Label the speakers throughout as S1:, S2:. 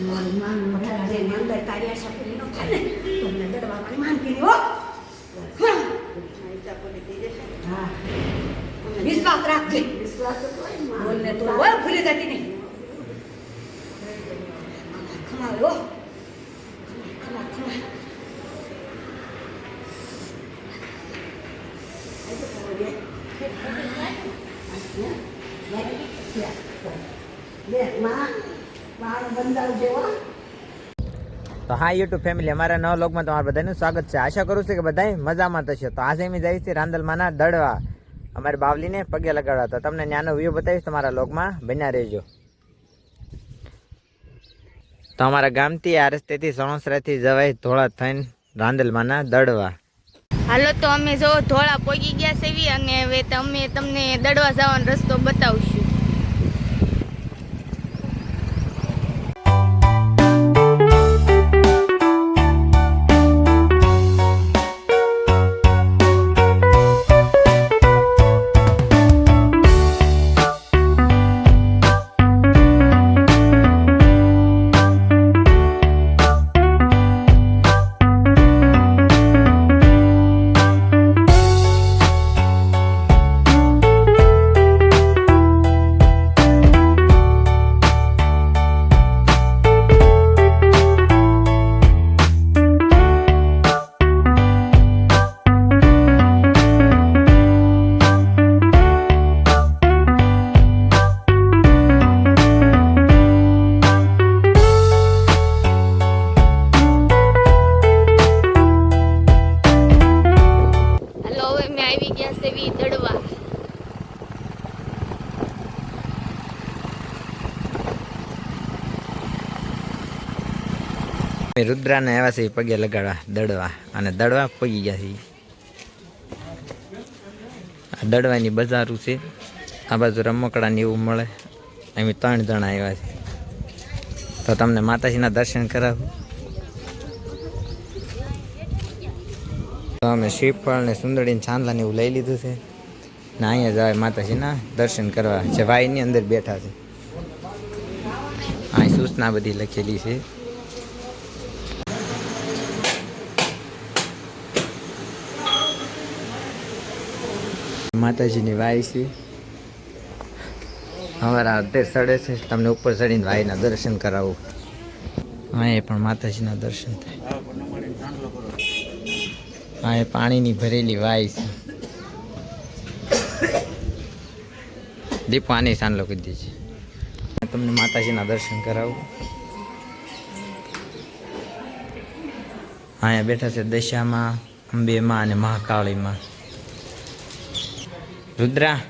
S1: મારું માન મોઢા જે અંદર તારી આશા પૂરી ન થાય ને તો મને દડવા
S2: તો
S1: હો
S3: યુટ્યુબ ફેમિલી અમારા નવા લોગમાં તમારા બધાનું સ્વાગત છે. આશા કરું છું કે બધા મજામાં થશે તો આજે અમે જઈએ છીએ રાંદલમાંના દડવા. અમારે બાવલીને પગે લગાડવા. તો તમને નાનો વ્યૂ બતાવીશ તમારા લોગમાં બન્યા રહેજો. તો અમારા ગામથી આ રસ્તેથી સણોસરાથી જવાય ધોળા થઈને રાંદલમાંના દડવા.
S4: હાલો તો અમે જો ધોળા પોગી ગયા સેવી અને હવે અમે તમને દડવા જવાનો રસ્તો બતાવશું. અમે આવી ગયા છે દડવા.
S3: અમે રુદ્રાને આવ્યા છે પગે લગાડવા, દડવા. અને દડવા પગી ગયા છે દડવાની બજારું છે. આ બાજુ રમકડા ને એવું મળે. એમ ત્રણ જણા આવ્યા છે તો તમને માતાજીના દર્શન કરાવું. અમે શ્રીફળ ને સુંદરી ને ને એવું લઈ લીધું છે. ને અહીંયા જવાય માતાજીના દર્શન કરવા. જે વાયની અંદર બેઠા છે. અહીં સૂચના બધી લખેલી છે. માતાજીની વાય છે. અમારા અત્યારે સડે છે. તમને ઉપર ચડીને વાયના દર્શન કરાવું. હા એ પણ માતાજીના દર્શન થાય. હા પાણીની ભરેલી વાય છે. દીપ આની સાંજલો કરી દે છે. તમને માતાજીના દર્શન કરાવું. અહીંયા બેઠા છે દશામાં, અંબેમાં અને મહાકાળીમાં. રુદ્રા.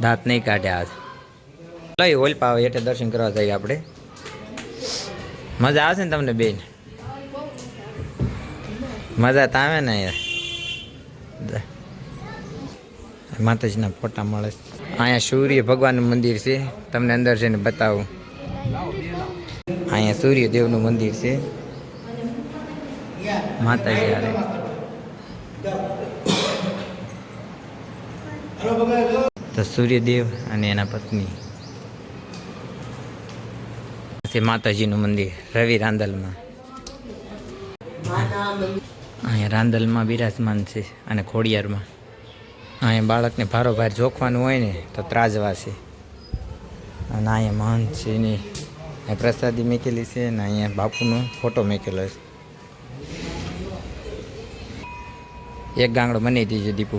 S3: દાંત નહીં કાઢ્યા લઈ હોલ પાવે એટલે દર્શન કરવા જઈએ આપણે. મજા આવશે ને તમને બેન? મજા તો આવે ને યાર. માતાજીના ફોટા મળે. અહીંયા સૂર્ય ભગવાનનું મંદિર છે. તમને અંદર જઈને બતાવું. અહીંયા સૂર્યદેવનું મંદિર છે. માતાજી આરે તો સૂર્યદેવ અને એના પત્ની. છે માતાજીનું મંદિર, રવિ રાંદલમાં. અહીંયા રાંદલમાં બિરાજમાન છે અને ખોડિયારમાં. અહીંયા બાળકને ભારોભાર જોખવાનું હોય ને તો ત્રાજવા છે. અને અહીંયા મહંત છે ને પ્રસાદી મેકેલી છે અને અહીંયા બાપુનો ફોટો મેકેલો છે. એક ગાંગડો બની દીજો દીપુ.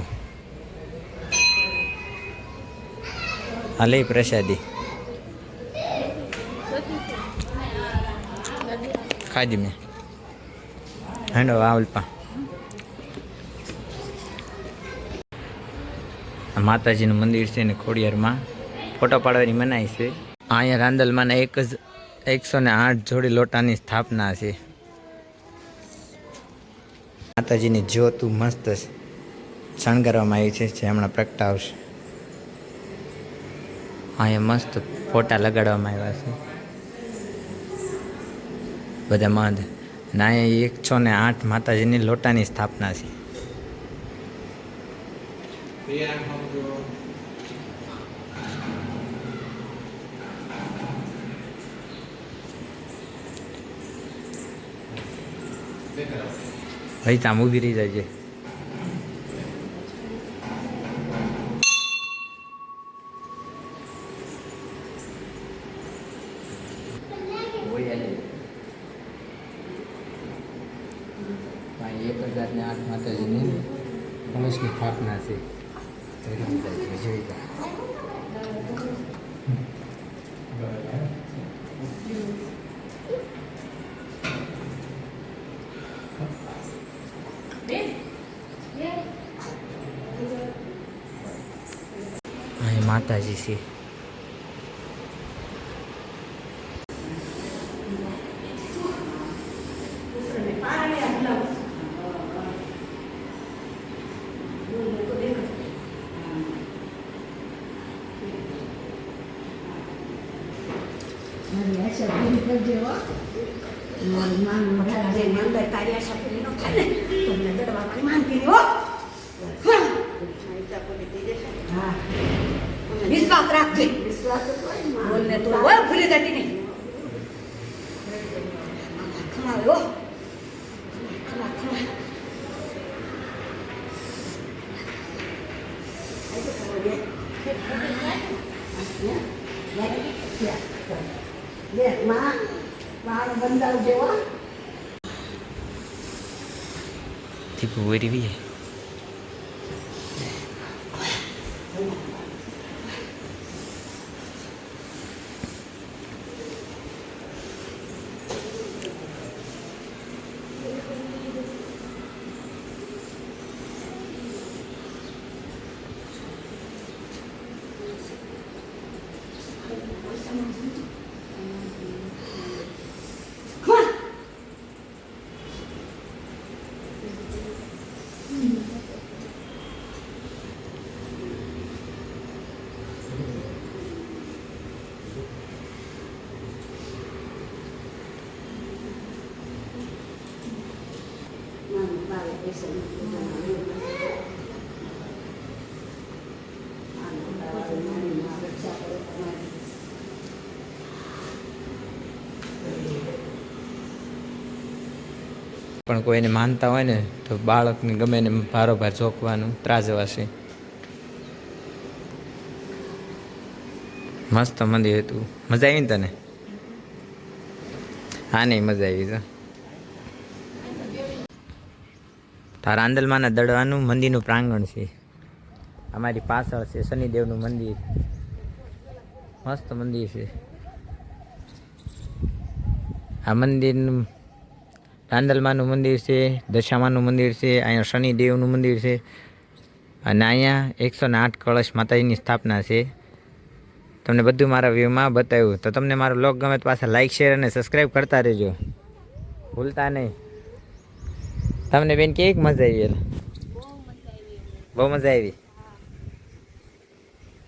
S3: હા લઈ પ્રસાદી. ખાધી મેં. હેંડો આવલપા માતાજીનું મંદિર છે ને ખોડિયારમાં. ફોટો પાડવાની મનાઈ છે. અહીંયા રાંદલમાં એક જ, એકસો ને આઠ જોડી લોટાની સ્થાપના છે. માતાજીની જ્યોતું મસ્ત શણગારવામાં આવી છે, જે હમણાં પ્રગટાવશે. અહીંયા મસ્ત ફોટા લગાડવામાં આવ્યા છે. બધા ના એ અહીંયા એકસો ને આઠ માતાજીની લોટાની સ્થાપના છે. ભાઈ, ત્યાં ઊભી રહી જાય છે. એક હજાર ને આઠ માતાજીની કલશની સ્થાપના છે. માતાજી છે.
S2: આશા પૂરી કરજે હો મારી માનું
S1: મોટા જેની અંદર તારી આશા પૂરી ન થાય તો મને દડવામાં માનતી હો.
S2: હા.
S1: વિશ્વાસ રાખજે.
S2: વિશ્વાસ.
S1: બોલને તો હોય ભૂલી જતી નહીં. ખમાવે હો ખમા ખમા.
S2: લે માં વાળ બંધાવજે હો.
S3: થી વરવી
S2: માનું
S3: પણ કોઈને માનતા હોય ને, તો બાળકને ગમે ને ભારોભાર ચોકવાનું ત્રાજવાશે. મસ્ત મંદિર હતું. મજા આવી ને તને? હા નહીં મજા આવી તો તારા રાંદલમાના દડવાનું મંદિરનું પ્રાંગણ છે. અમારી પાછળ છે શનિદેવનું મંદિર. મસ્ત મંદિર છે. આ મંદિરનું રાંદલમાનું મંદિર છે, દશામાનું મંદિર છે, અહીંયા શનિદેવનું મંદિર છે અને અહીંયા એકસો ને આઠ કળશ માતાજીની સ્થાપના છે. તમને બધું મારા વ્યૂમાં બતાવ્યું. તો તમને મારો બ્લોગ ગમે તો પાછા લાઇક શેર અને સબસ્ક્રાઈબ કરતા રહેજો. ભૂલતા નહીં. તમને બેન કેવી મજા આવી બહુ મજા આવી.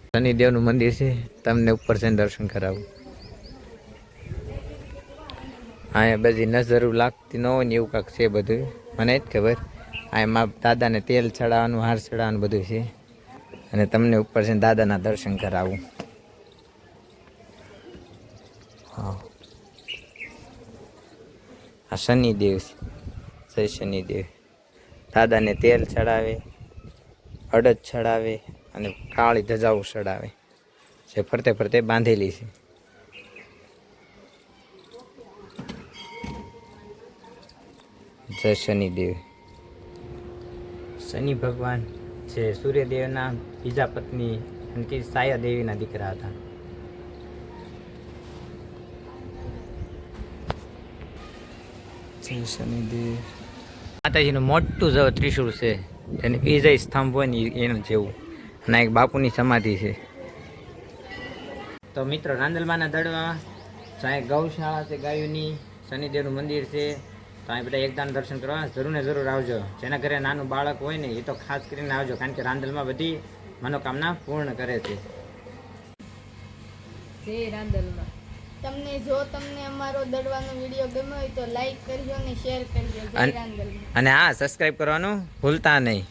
S3: શનિદેવનું મંદિર છે, તમને ઉપર છે દર્શન કરાવું. અહીંયા બધી નજર લાગતી ન હોય ને એવું કાંક છે બધું. મને જ ખબર. અહીંયા દાદાને તેલ ચડાવવાનું, હાર ચડાવવાનું બધું છે. અને તમને ઉપર છે દાદાના દર્શન કરાવું. હા. આ શનિદેવ છે. જય શનિદેવ દાદાને તેલ ચડાવે અડદ ચડાવે અને કાળી ધજાઓ ચડાવે જે ફરતે ફરતે બાંધેલી છે. જય શનિદેવ. શનિ ભગવાન જે સૂર્યદેવના બીજા પત્ની અને સાયા દેવીના દીકરા હતા. જય શનિદેવ. માતાજીનું મોટું જ ત્રિશુળ છે. એને વિજય સ્તંભ હોય ને એનું જેવું. અને એક બાપુની સમાધિ છે. તો મિત્રો, રાંદલમાના દડવા ત્યાં ગૌશાળા છે, ગાયોની શનિદેવનું મંદિર છે, તો અહીં બધા એકદાન દર્શન કરવા જરૂર ને જરૂર આવજો. જેના ઘરે નાનું બાળક હોય ને, એ તો ખાસ કરીને આવજો, કારણ કે રાંદલમાં બધી મનોકામના પૂર્ણ કરે છે.
S4: રાંદલમાં. તમને જો તમને અમારો દડવાનો વીડિયો ગમ્યો હોય તો લાઈક કરજો અને શેર કરજો
S3: અન- હા સબસ્ક્રાઈબ કરવાનું ભૂલતા નહીં.